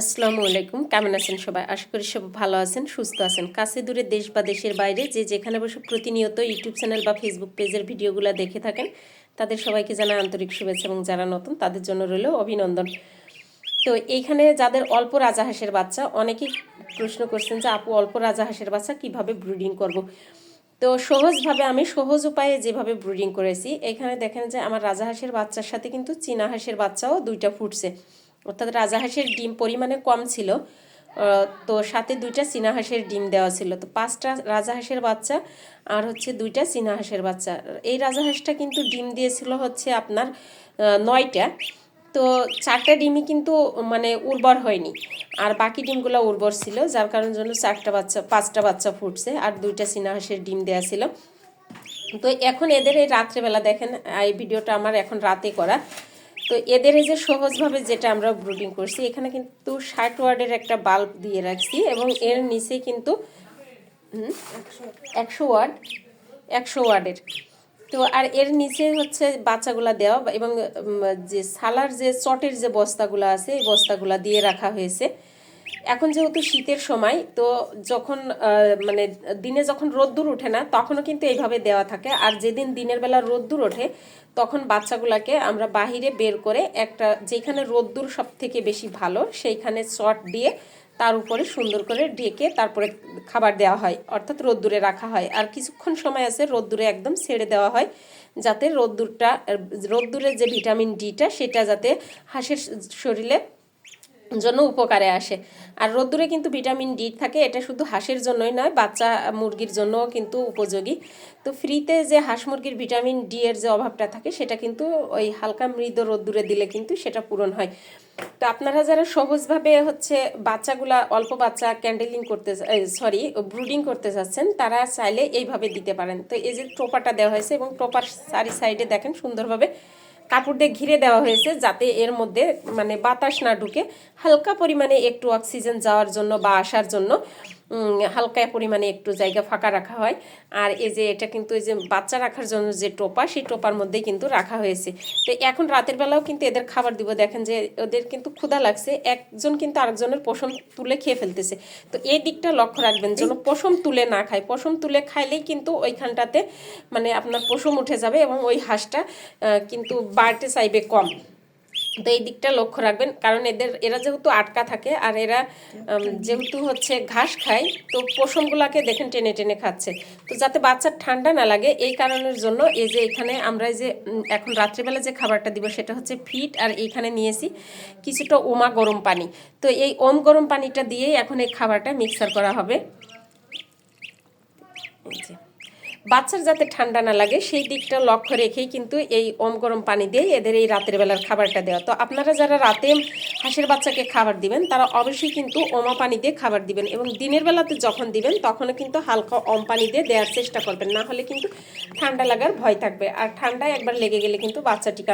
আসসালামু আলাইকুম। কেমন আছেন সবাই? আশা করি সব ভালো আছেন, সুস্থ আছেন। কাছে দূরে দেশ বা দেশের বাইরে যে যেখানে বসে প্রতিনিয়ত ইউটিউব চ্যানেল বা ফেসবুক পেজের ভিডিওগুলো দেখে থাকেন, তাদের সবাইকে জানা আন্তরিক শুভেচ্ছা এবং যারা নতুন, তাদের জন্য রইল অভিনন্দন। তো এইখানে যাদের অল্প রাজাহাঁসের বাচ্চা, অনেকেই প্রশ্ন করছেন যে, আপু, অল্প রাজাহাঁসের বাচ্চা কীভাবে ব্রুডিং করব। তো সহজভাবে আমি সহজ উপায়ে যেভাবে ব্রুডিং করেছি, এখানে দেখেন যে, আমার রাজাহাঁসের বাচ্চার সাথে কিন্তু চীনা হাঁসের বাচ্চাও দুইটা ফুটছে। অর্থাৎ রাজাহাঁসের ডিম পরিমাণে কম ছিল তো সাথে দুইটা হাঁসের ডিম দেওয়া ছিল। তো পাঁচটা রাজাহাঁসের বাচ্চা আর হচ্ছে দুইটা হাঁসের বাচ্চা। এই রাজাহাঁসটা কিন্তু ডিম দিয়েছিল হচ্ছে আপনার নয়টা। তো চারটা ডিমই কিন্তু মানে উর্বর হয়নি। আর বাকি ডিমগুলো উর্বর ছিল, যার কারণের জন্য চারটা বাচ্চা, পাঁচটা বাচ্চা ফুটছে আর দুইটা হাঁসের ডিম দেওয়া ছিল। তো এখন এদের এই রাত্রেবেলা দেখেন, এই ভিডিওটা আমার এখন রাতে করা। তো এদের এই যে সহজভাবে যেটা আমরা ব্রুডিং করছি, এখানে কিন্তু ষাট ওয়ার্ডের একটা বাল্ব দিয়ে রাখছি এবং এর নিচে কিন্তু একশো ওয়ার্ড, একশো ওয়ার্ডের। তো আর এর নিচে হচ্ছে বাচ্চাগুলা দেওয়া এবং যে সালার যে চটের যে বস্তাগুলো আছে, এই বস্তাগুলা দিয়ে রাখা হয়েছে। এখন যেহেতু শীতের সময়, তো যখন মানে দিনে যখন রোদ্দুর ওঠে না, তখনও কিন্তু এইভাবে দেওয়া থাকে। আর যেদিন দিনের বেলা রোদ্দুর ওঠে, তখন বাচ্চাগুলাকে আমরা বাহিরে বের করে একটা, যেখানে রোদ্দুর সব থেকে বেশি ভালো, সেইখানে চট দিয়ে তার উপরে সুন্দর করে ঢেকে তারপরে খাবার দেওয়া হয়, অর্থাৎ রোদ্দুরে রাখা হয়। আর কিছুক্ষণ সময় আছে রোদ্দুরে একদম ছেড়ে দেওয়া হয়, যাতে রোদ্দুরটা, রোদ্দুরের যে ভিটামিন ডিটা সেটা যাতে হাঁসের শরীরে জন্য উপকারে আসে। আর রোদ্দুরে কিন্তু ভিটামিন ডি থাকে, এটা শুধু হাঁসের জন্যই নয়, বাচ্চা মুরগির জন্যও কিন্তু উপযোগী। তো ফ্রিতে যে হাঁস মুরগির ভিটামিন ডি এর যে অভাবটা থাকে, সেটা কিন্তু ওই হালকা মৃদ রোদ্দুরে দিলে কিন্তু সেটা পূরণ হয়। তো আপনারা যারা সহজভাবে হচ্ছে বাচ্চাগুলা, অল্প বাচ্চা ক্যান্ডেলিং করতে সরি, ব্রুডিং করতে চাচ্ছেন তারা চাইলে এইভাবে দিতে পারেন। তো এই যে টোপাটা দেওয়া হয়েছে এবং টোপার চারি সাইডে দেখেন সুন্দরভাবে কাপড় দিয়ে ঘিরে দেওয়া হয়েছে যাতে এর মধ্যে মানে বাতাস না ঢুকে হালকা পরিমাণে একটু অক্সিজেন যাওয়ার জন্য বা আসার জন্য হালকা পরিমাণে একটু জায়গা ফাঁকা রাখা হয়। আর এই যে এটা কিন্তু এই যে বাচ্চা রাখার জন্য যে টোপা সেই টোপার মধ্যেই কিন্তু রাখা হয়েছে। তো এখন রাতের বেলাও কিন্তু এদের খাবার দিব। দেখেন যে ওদের কিন্তু ক্ষুধা লাগছে। একজন কিন্তু আরেকজনের পশম তুলে খেয়ে ফেলতেছে। তো এই দিকটা লক্ষ্য রাখবেন যেন পশম তুলে না খায়। পশম তুলে খাইলেই কিন্তু ওইখানটাতে মানে আপনার পশম উঠে যাবে এবং ওই হাঁসটা কিন্তু বাড়তে চাইবে কম। তো এই দিকটা লক্ষ্য রাখবেন। কারণ এদের এরা যেহেতু আটকা থাকে আর এরা যেহেতু হচ্ছে ঘাস খায় তো পশমগুলাকে দেখেন টেনে টেনে খাচ্ছে। তো যাতে বাচ্চার ঠান্ডা না লাগে এই কারণের জন্য এই যে এখানে আমরা এই যে এখন রাত্রিবেলা যে খাবারটা দিব সেটা হচ্ছে ফিট আর এইখানে নিয়েছি কিছুটা ওমা গরম পানি। তো এই ওম গরম পানিটা দিয়েই এখন এই খাবারটা মিক্সার করা হবে। এই যে। বাচ্চার যাতে ঠান্ডা না লাগে, সেই দিকটা লক্ষ্য রেখেই কিন্তু এই ওম গরম পানি দিয়ে এদের এই রাতের বেলার খাবারটা দেওয়া। তো আপনারা যারা রাতে হাঁসের বাচ্চাকে খাবার দিবেন, তারা অবশ্যই কিন্তু ওমা পানি দিয়ে খাবার দিবেন এবং দিনের বেলাতে যখন দিবেন, তখনও কিন্তু হালকা ওম পানি দিয়ে দেওয়ার চেষ্টা করবেন। না হলে কিন্তু ঠান্ডা লাগার ভয় থাকবে। আর ঠান্ডায় একবার লেগে গেলে কিন্তু বাচ্চা টিকানো